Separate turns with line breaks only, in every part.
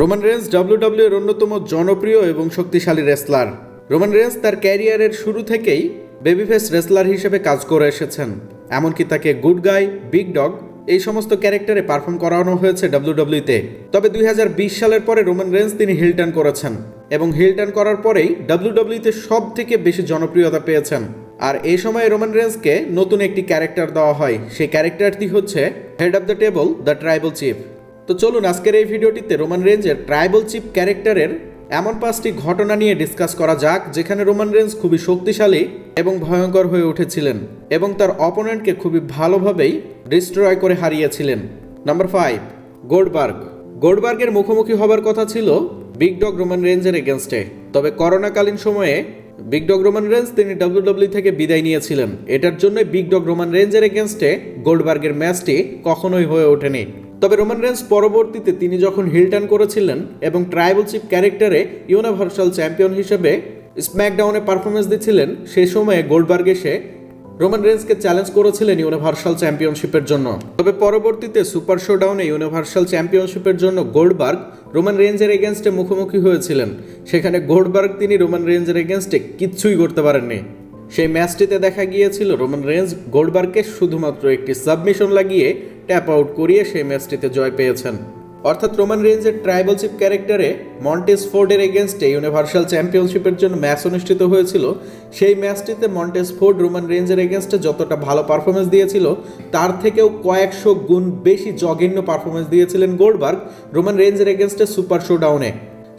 Roman Reigns WWE এর অন্যতম জনপ্রিয় এবং শক্তিশালী রেসলার রোমান রেন্স তার ক্যারিয়ারের শুরু থেকেই বেবিফেস রেসলার হিসেবে কাজ করে এসেছেন। এমনকি তাকে গুড গাই বিগ ডগ এই সমস্ত ক্যারেক্টারে পারফর্ম করানো হয়েছে ডাব্লিউডাব্লিউতে তবে দুই হাজার বিশ সালের পরে রোমান রেন্স তিনি হিল টার্ন করেছেন এবং হিল টার্ন করার পরেই ডাব্লিউডাব্লিউতে সব থেকে বেশি জনপ্রিয়তা পেয়েছেন। আর এই সময় রোমান রেন্সকে নতুন একটি ক্যারেক্টার দেওয়া হয়। সেই ক্যারেক্টারটি হচ্ছে head of the table the tribal chief তো চলুন আজকের এই ভিডিওটিতে রোমান রেঞ্জের ট্রাইবল চিপ ক্যারেক্টারের এমন পাঁচটি ঘটনা নিয়ে ডিসকাস করা যাক, যেখানে রোমান রেঞ্জ খুবই শক্তিশালী এবং ভয়ঙ্কর হয়ে উঠেছিলেন এবং তার অপোনেন্টকে খুবই ভালোভাবেই ডিস্ট্রয় করে হারিয়েছিলেন। নাম্বার ফাইভ গোল্ডবার্গ গোল্ডবার্গের মুখোমুখি হবার কথা ছিল বিগ ডগ রোমান রেঞ্জের এগেনস্টে তবে করোনাকালীন সময়ে বিগ ডগ রোমান রেঞ্জ তিনি ডাব্লিউডাব্লিউ থেকে বিদায় নিয়েছিলেন। এটার জন্য বিগ ডগ রোমান রেঞ্জের এগেনস্টে গোল্ডবার্গের ম্যাচটি কখনোই হয়ে ওঠেনি। তবে রোমান রেন্স পরবর্তীতে তিনি যখন হিলটার্ন করেছিলেন এবং ট্রাইবল চিফ ক্যারেক্টারে ইউনিভার্সাল চ্যাম্পিয়ন হিসেবে স্ম্যাকডাউনে পারফরমেন্স দিচ্ছিলেন সেই সময়ে গোল্ডবার্গ এসে রোমান রেন্সকে চ্যালেঞ্জ করেছিলেন ইউনিভার্সাল চ্যাম্পিয়নশিপের জন্য। তবে পরবর্তীতে সুপার শোডাউনে ইউনিভার্সাল চ্যাম্পিয়নশিপের জন্য গোল্ডবার্গ রোমান রেঞ্জের এগেনস্টে মুখোমুখি হয়েছিলেন। সেখানে গোল্ডবার্গ তিনি রোমান রেঞ্জের এগেনস্টে কিচ্ছুই করতে পারেননি। সেই ম্যাচটিতে দেখা গিয়েছিল রোমান রেঞ্জ গোল্ডবার্গকে শুধুমাত্র একটি সাবমিশন লাগিয়ে ট্যাপ আউট করিয়ে সেই ম্যাচটিতে জয় পেয়েছেন। অর্থাৎ রোমান রেঞ্জের ট্রাইবলশিপ ক্যারেক্টারে মন্টেস ফোর্ডের এগেনস্টে ইউনিভার্সাল চ্যাম্পিয়নশিপের জন্য ম্যাচ অনুষ্ঠিত হয়েছিল। সেই ম্যাচটিতে মন্টেস ফোর্ড রোমান রেঞ্জের এগেনস্টে যতটা ভালো পারফরমেন্স দিয়েছিল, তার থেকেও কয়েকশো গুণ বেশি জঘন্য পারফরমেন্স দিয়েছিলেন গোল্ডবার্গ রোমান রেঞ্জের এগেনস্টে সুপার শোডাউনে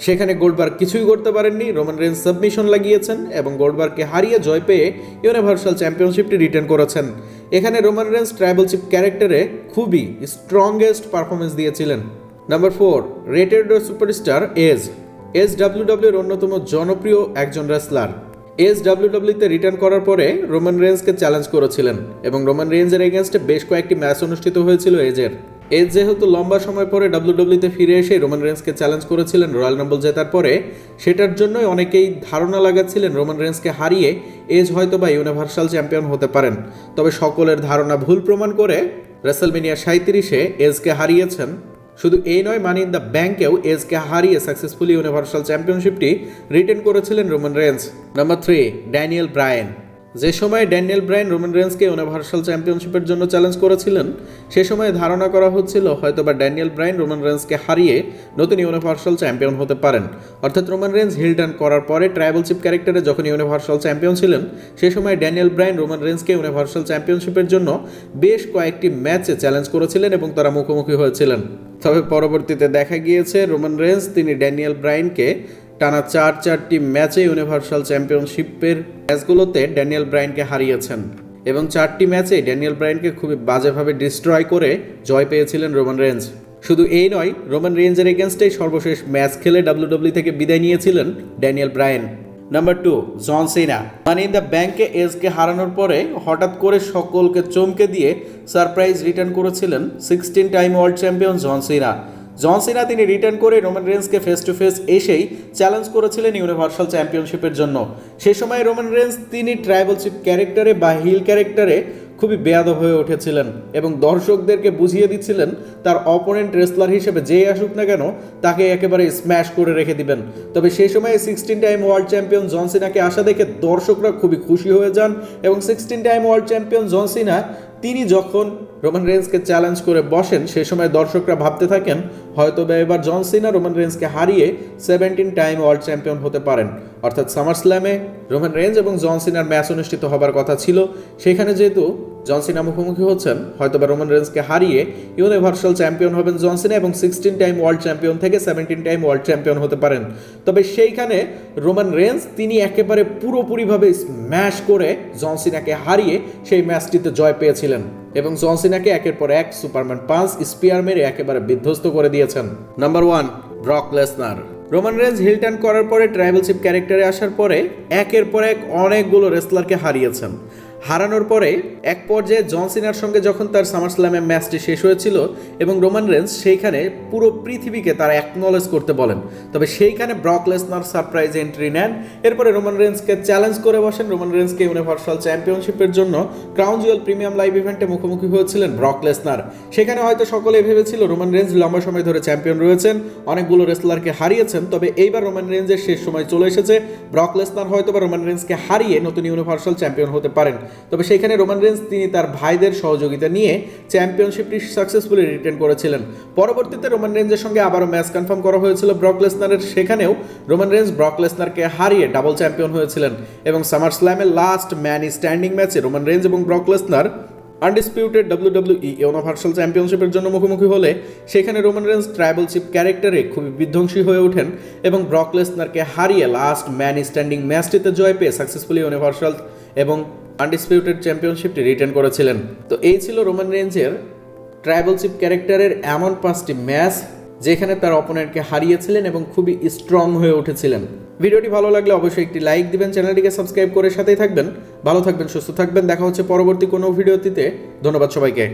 সেখানে গোল্ডবার্গ কিছুই করতে পারেননি, রোমান রেঞ্জ সাবমিশন লাগিয়েছেন এবং গোল্ডবার্গকে হারিয়ে জয় পেয়ে ইউনিভার্সাল চ্যাম্পিয়নশিপটি রিটার্ন করেছেন। এখানে রোমান রেঞ্জ ট্রাইবল চিপ ক্যারেক্টারে খুবই স্ট্রংগেস্ট পারফরমেন্স দিয়েছিলেন। Number four, rated superstar edge. S ডাব্লিউডাব্লিউর অন্যতম জনপ্রিয় একজন রেসলার এস ডাব্লিউডাব্লিউতে রিটার্ন করার পরে রোমান রেঞ্জকে চ্যালেঞ্জ করেছিলেন এবং রোমান রেঞ্জের এগেনস্টে বেশ কয়েকটি ম্যাচ অনুষ্ঠিত হয়েছিল এজের। এজ যেহেতু লম্বা সময় পরে ডাব্লিউডাব্লিউতে ফিরে এসে রোমান রেঞ্জকে চ্যালেঞ্জ করেছিলেন রয়্যাল নাম্বল জেতার পরে, সেটার জন্যই অনেকেই ধারণা লাগাচ্ছিলেন রোমান রেঞ্জকে হারিয়ে এজ হয়তো বা ইউনিভার্সাল চ্যাম্পিয়ন হতে পারেন। তবে সকলের ধারণা ভুল প্রমাণ করে রেসেলমিনিয়া সাঁত্রিশে এজকে হারিয়েছেন। শুধু এই নয় মানি ইন দ্য ব্যাংকেও এজকে হারিয়ে সাকসেসফুলি ইউনিভার্সাল চ্যাম্পিয়নশিপটি রিটেন করেছিলেন Roman Reigns number three Daniel Bryan যে সময় ড্যানিয়েল ব্রায়ন রোমান রেন্সকে ইউনিভার্সাল চ্যাম্পিয়নশিপের জন্য চ্যালেঞ্জ করেছিলেন, সে সময় ধারণা করা হচ্ছিল হয়তোবা ড্যানিয়েল ব্রায়ন রোমান রেন্সকে হারিয়ে নতুন ইউনিভার্সাল চ্যাম্পিয়ন হতে পারেন। অর্থাৎ রোমান রেন্স হিল টার্ন করার পরে ট্রাইবল চিপ ক্যারেক্টারে যখন ইউনিভার্সাল চ্যাম্পিয়ন ছিলেন, সে সময় ড্যানিয়েল ব্রায়ন রোমান রেন্সকে ইউনিভার্সাল চ্যাম্পিয়নশিপের জন্য বেশ কয়েকটি ম্যাচে চ্যালেঞ্জ করেছিলেন এবং তারা মুখোমুখি হয়েছিলেন। তবে পরবর্তীতে দেখা গিয়েছে রোমান রেন্স, তিনি ড্যানিয়েল ব্রাইনকে টানা চার চারটি ম্যাচে ইউনিভার্সাল চ্যাম্পিয়নশিপের ম্যাচগুলোতে ড্যানিয়েল ব্রাইনকে হারিয়েছেন। এবং চারটি ম্যাচে ড্যানিয়েল ব্রাইনকে খুবই বাজেভাবে ডিস্ট্রয় করে জয় পেয়েছিলেন রোমান রেঞ্জ। শুধু এই নয়, রোমান রেঞ্জের এগেনস্টেই সর্বশেষ ম্যাচ খেলে ডাব্লিউডাব্লিউ থেকে বিদায় নিয়েছিলেন Daniel Bryan. Number two, John Cena. মানে ইন দ্য ব্যাংকে এসকে হারানোর পরে হঠাৎ করে সকলকে চমকে দিয়ে সারপ্রাইজ রিটার্ন করেছিলেন sixteen time world champion John Cena. John Cena তিনি রিটার্ন করে রোমান রেন্সকে ফেস টু ফেস এসেই চ্যালেঞ্জ করেছিলেন ইউনিভার্সাল চ্যাম্পিয়নশিপের জন্য। সে সময় রোমান রেন্স তিনি ট্রাইবল চিপ ক্যারেক্টারে বা হিল ক্যারেক্টারে খুবই বেয়াদব হয়ে উঠেছিলেন এবং দর্শকদেরকে বুঝিয়ে দিচ্ছিলেন তার অপোনেন্ট রেসলার হিসেবে যেই আসুক না কেন তাকে একেবারে স্ম্যাশ করে রেখে দিবেন। তবে সেই সময় সিক্সটিন টাইম ওয়ার্ল্ড চ্যাম্পিয়ন জনসিনাকে আসা দেখে দর্শকরা খুবই খুশি হয়ে যান এবং sixteen time world champion John Cena তিনি যখন রোমান রেন্সকে চ্যালেঞ্জ করে বসেন, সে সময় দর্শকরা ভাবতে থাকেন, হয়তো বা এবার জন সিনা রোমান রেন্সকে হারিয়ে সেভেন্টিন টাইম ওয়ার্ল্ড চ্যাম্পিয়ন হতে পারেন। অর্থাৎ সামার স্ল্যামে রোমান রেঞ্জ এবং জন সিনার ম্যাচ অনুষ্ঠিত হবার কথা ছিল। সেখানে যেহেতু জন সিনা মুখোমুখি হচ্ছেন। হয়তো বা রোমান রেঞ্জকে হারিয়ে ইউনিভার্সাল চ্যাম্পিয়ন হবেন জন সিনা এবং সিক্সটিন টাইম ওয়ার্ল্ড চ্যাম্পিয়ন থেকে সেভেন্টিন টাইম ওয়ার্ল্ড চ্যাম্পিয়ন হতে পারেন। তবে সেইখানে রোমান রেঞ্জ তিনি একেবারে পুরোপুরিভাবে স্ম্যাশ করে জন সিনাকে হারিয়ে সেই ম্যাচটিতে জয় পেয়েছিলেন এবং জন সিনাকে একের পর এক সুপারম্যান পাঁচ স্পিয়ার মেরে একেবারে বিধ্বস্ত করে দিয়েছেন। Number one Brock Lesnar Roman Reigns heel turn করার পরে ট্রাইবল চিপ ক্যারেক্টারে আসার পরে একের পর এক অনেকগুলো রেসলারকে হারিয়েছেন। হারানোর পরে এক পর্যায়ে জন সিনার সঙ্গে যখন তার সামার স্ল্যামে ম্যাচটি শেষ হয়েছিল এবং রোমান রেন্স সেইখানে পুরো পৃথিবীকে তারা অ্যাকনলেজ করতে বলেন, তবে সেইখানে ব্রক লেসনার সারপ্রাইজ এন্ট্রি নেন। এরপরে রোমান রেন্সকে চ্যালেঞ্জ করে বসেন। রোমান রেন্সকে ইউনিভার্সাল চ্যাম্পিয়নশিপের জন্য ক্রাউন জুয়েল প্রিমিয়াম লাইভ ইভেন্টে মুখোমুখি হয়েছিলেন ব্রক লেসনার। সেখানে হয়তো সকলে ভেবেছিল রোমান রেঞ্জ লম্বা সময় ধরে চ্যাম্পিয়ন রয়েছেন, অনেকগুলো রেসলারকে হারিয়েছেন, তবে এইবার রোমান রেঞ্জের শেষ সময় চলে এসেছে। ব্রক লেসনার হয়তো বা রোমান রেঞ্জকে হারিয়ে নতুন ইউনিভার্সাল চ্যাম্পিয়ন হতে পারেন। তবে সেখানে রোমান রেঞ্জ তিনি তার ভাইদের সহযোগিতা নিয়ে চ্যাম্পিয়নশিপটি সাকসেসফুলি রিটেন করেছিলেন। পরবর্তীতে রোমান রেঞ্জের সঙ্গে আবারও ম্যাচ কনফার্ম করা হয়েছিল ব্রক লেসনারের সেখানেও রোমান রেঞ্জ ব্রক লেসনারকে হারিয়ে ডাবল চ্যাম্পিয়ন হয়েছিলেন এবং সামার স্ল্যামের লাস্ট ম্যান স্ট্যান্ডিং ম্যাচে রোমান রেঞ্জ এবং Brock Lesnar undisputed WWE universal চ্যাম্পিয়নশিপের জন্য মুখোমুখি হলে সেখানে রোমান রেন্স ট্রাইবাল চিপ ক্যারেক্টারে খুবই বিধ্বংসী হয়ে ওঠেন এবং ব্রক লেসনারকে হারিয়ে লাস্ট ম্যান স্ট্যান্ডিং ম্যাচটিতে জয় পেয়ে সাকসেসফুলি ইউনিভার্সাল এবং আনডিসপিউটেড চ্যাম্পিয়নশিপটি রিটার্ন করেছিলেন। তো এই ছিল রোমান রেঞ্জের ট্রাইবল চিপ ক্যারেক্টারের এমন পাঁচটি ম্যাচ যেখানে তার অপোনেন্টকে হারিয়েছিলেন এবং খুবই স্ট্রং হয়ে উঠেছিলেন। ভিডিওটি ভালো লাগলে অবশ্যই একটি লাইক দিবেন, চ্যানেলটিকে সাবস্ক্রাইব করে সাথেই থাকবেন। ভালো থাকবেন, সুস্থ থাকবেন। দেখা হচ্ছে পরবর্তী কোনো ভিডিওটিতে ধন্যবাদ সবাইকে।